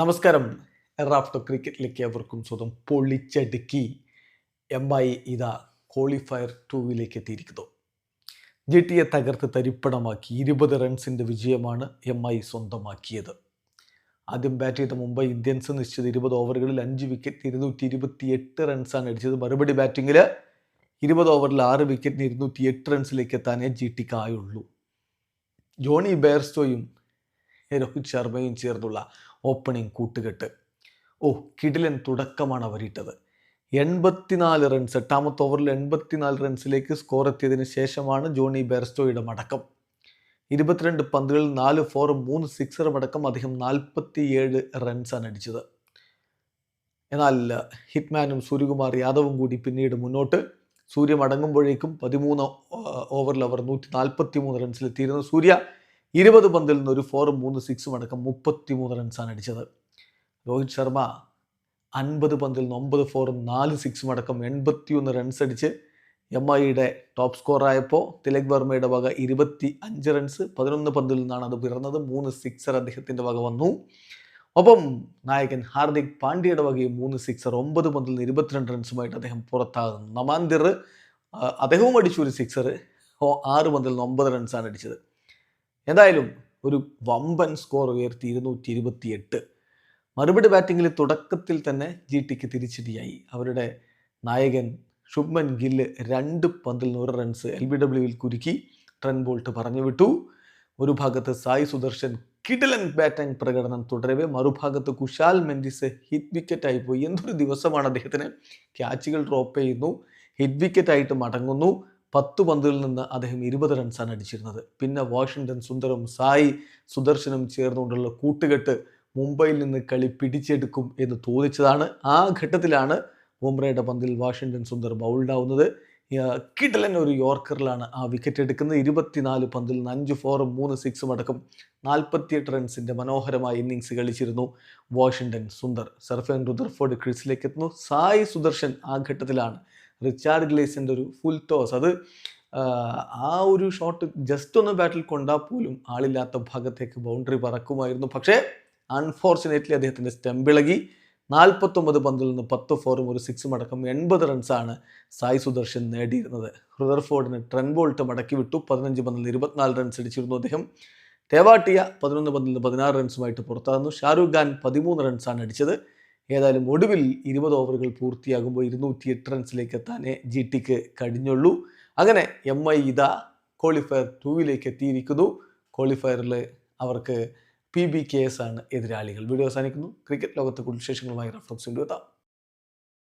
നമസ്കാരം. എറാഫ്റ്റോ ക്രിക്കറ്റിലേക്ക് അവർക്കും സ്വന്തം പൊളിച്ചടുക്കി എം ഐ ഇതാ ക്വാളിഫയർ ടൂവിലേക്ക് എത്തിയിരിക്കുന്നു. ജി ടിയെ തകർത്ത് തരിപ്പണമാക്കി ഇരുപത് റൺസിന്റെ വിജയമാണ് എം ഐ സ്വന്തമാക്കിയത്. ആദ്യം ബാറ്റ് ചെയ്ത മുംബൈ ഇന്ത്യൻസ് നിശ്ചിത ഇരുപത് ഓവറുകളിൽ അഞ്ച് വിക്കറ്റ് ഇരുന്നൂറ്റി ഇരുപത്തി എട്ട് റൺസാണ് അടിച്ചത്. മറുപടി ബാറ്റിങ്ങിൽ ഇരുപത് ഓവറിൽ ആറ് വിക്കറ്റിന് ഇരുന്നൂറ്റി എട്ട് റൺസിലേക്ക് എത്താനേ ജി ടിക്കായുള്ളൂ ജോണി ബെയർസ്റ്റോയും രോഹിത് ശർമ്മയും ചേർന്നുള്ള ഓപ്പണിംഗ് കൂട്ടുകെട്ട്. ഓ കിടിലൻ തുടക്കമാണ് അവരിട്ടത് എൺപത്തിനാല് റൺസ് എട്ടാമത്തെ ഓവറിൽ എൺപത്തിനാല് റൺസിലേക്ക് സ്കോർ എത്തിയതിന് ശേഷമാണ് ജോണി ബെർസ്റ്റോയുടെ മടക്കം. ഇരുപത്തിരണ്ട് പന്തുകളിൽ നാല് ഫോർ മൂന്ന് സിക്സറും അടക്കം അദ്ദേഹം നാൽപ്പത്തിയേഴ് റൺസാണ് അടിച്ചത്. എന്നാൽ ഹിറ്റ്മാനും സൂര്യകുമാർ യാദവും കൂടി പിന്നീട് മുന്നോട്ട്. സൂര്യ മടങ്ങുമ്പോഴേക്കും പതിമൂന്ന് ഓവറിൽ അവർ നൂറ്റി നാൽപ്പത്തി മൂന്ന് റൺസിലെത്തിയിരുന്നു സൂര്യ ഇരുപത് പന്തിൽ നിന്ന് ഒരു ഫോറും മൂന്ന് സിക്സും അടക്കം മുപ്പത്തി മൂന്ന് റൺസാണ് അടിച്ചത്. രോഹിത് ശർമ്മ അൻപത് പന്തിൽ നിന്ന് ഒമ്പത് ഫോറും നാല് സിക്സും അടക്കം എൺപത്തിയൊന്ന് റൺസ് അടിച്ച് എം ഐയുടെ ടോപ്പ് സ്കോറായപ്പോൾ തിലക് വർമ്മയുടെ വക ഇരുപത്തി അഞ്ച് റൺസ് പതിനൊന്ന് പന്തിൽ നിന്നാണ് അത് പിറന്നത്. മൂന്ന് സിക്സർ അദ്ദേഹത്തിന്റെ വക വന്നു. ഒപ്പം നായകൻ ഹാർദിക് പാണ്ഡ്യയുടെ വകയും മൂന്ന് സിക്സർ ഒമ്പത് പന്തിൽ നിന്ന് ഇരുപത്തിരണ്ട് റൺസുമായിട്ട് അദ്ദേഹം പുറത്താകുന്നു. നമാന്തിർ അദ്ദേഹവും അടിച്ചു ഒരു സിക്സർ ആറ് പന്തിൽ നിന്ന് ഒമ്പത് റൺസാണ് അടിച്ചത്. എന്തായാലും ഒരു വമ്പൻ സ്കോർ ഉയർത്തി ഇരുന്നൂറ്റി ഇരുപത്തി എട്ട് മറുപടി ബാറ്റിങ്ങിൽ തുടക്കത്തിൽ തന്നെ ജി ടിക്ക് തിരിച്ചടിയായി. അവരുടെ നായകൻ ശുഭ്മൻ ഗില്ല് രണ്ട് പന്തിൽ നൂറ് റൺസ് എൽ ബി ഡബ്ല്യുവിൽ കുരുക്കി. ട്രെൻ ബോൾട്ട് പറഞ്ഞു വിട്ടു. ഒരു ഭാഗത്ത് സായി സുദർശൻ കിടിലൻ ബാറ്റിംഗ് പ്രകടനം തുടരവെ. മറുഭാഗത്ത് കുശാൽ മെൻഡിസ് ഹിറ്റ് വിക്കറ്റായി പോയി. എന്തൊരു ദിവസമാണ് അദ്ദേഹത്തിന്. ക്യാച്ചുകൾ ഡ്രോപ്പ് ചെയ്യുന്നു. ഹിറ്റ് വിക്കറ്റ് ആയിട്ട് മടങ്ങുന്നു. പത്ത് പന്തുകളിൽ നിന്ന് അദ്ദേഹം ഇരുപത് റൺസാണ് അടിച്ചിരുന്നത്. പിന്നെ വാഷിങ്ടൺ സുന്ദറും സായി സുദർശനും ചേർന്നുകൊണ്ടുള്ള കൂട്ടുകെട്ട് മുംബൈയിൽ നിന്ന് കളി പിടിച്ചെടുക്കും എന്ന് തോന്നിച്ചതാണ്. ആ ഘട്ടത്തിലാണ് ബുംറയുടെ പന്തിൽ വാഷിങ്ടൺ സുന്ദർ ബൗൾഡ് ആവുന്നത്. കിടലൻ ഒരു യോർക്കറിലാണ് ആ വിക്കറ്റ് എടുക്കുന്നത്. ഇരുപത്തിനാല് പന്തിൽ നിന്ന് അഞ്ച് ഫോറും മൂന്ന് സിക്സും അടക്കം നാൽപ്പത്തിയെട്ട് റൺസിന്റെ മനോഹരമായ ഇന്നിങ്സ് കളിച്ചിരുന്നു വാഷിങ്ടൺ സുന്ദർ. സർഫൻ റുദർഫോർഡ് ക്രീസിലേക്ക് എത്തുന്നു സായി സുദർശൻ ആ ഘട്ടത്തിലാണ് റിച്ചാർഡ് ഗ്ലേസിന്റെ ഒരു ഫുൾ ടോസ്. അത് ആ ഒരു ഷോട്ട് ജസ്റ്റ് ഒന്ന് ബാറ്റിൽ കൊണ്ടാൽ പോലും ആളില്ലാത്ത ഭാഗത്തേക്ക് ബൗണ്ടറി പറക്കുമായിരുന്നു. പക്ഷേ അൺഫോർച്ചുനേറ്റ്ലി അദ്ദേഹത്തിന്റെ സ്റ്റെമ്പിളകി നാൽപ്പത്തൊമ്പത് പന്തിൽ നിന്ന് പത്ത് ഫോറും ഒരു സിക്സും അടക്കം എൺപത് റൺസാണ് സായി സുദർശൻ നേടിയിരുന്നത്. ഹൃദർഫോർഡിന് ട്രെൻ ബോൾട്ട് മടക്കി വിട്ടു. പതിനഞ്ച് പന്തിൽ ഇരുപത്തിനാല് റൺസ് അടിച്ചിരുന്നു അദ്ദേഹം. തേവാട്ടിയ പതിനൊന്ന് പന്തിൽ പതിനാറ് റൺസുമായിട്ട് പുറത്താകുന്നു. ഷാരൂഖ് ഖാൻ പതിമൂന്ന് റൺസാണ് അടിച്ചത്. ഏതായാലും ഒടുവിൽ ഇരുപത് ഓവറുകൾ പൂർത്തിയാകുമ്പോൾ ഇരുന്നൂറ്റി എട്ട് റൺസിലേക്ക് എത്താനേ ജി ടിക്ക് കഴിഞ്ഞുള്ളൂ. അങ്ങനെ എം ഐ ഇതാ ക്വാളിഫയർ ടൂവിലേക്ക് എത്തിയിരിക്കുന്നു ക്വാളിഫയറിൽ അവർക്ക് പി ബി കെ എസ് ആണ് എതിരാളികൾ. വീഡിയോ അവസാനിക്കുന്നു. ക്രിക്കറ്റ് ലോകത്തെ കൂടുതൽ വിശേഷങ്ങളുമായി റഫറൻസ് കൊണ്ടുവെത്താം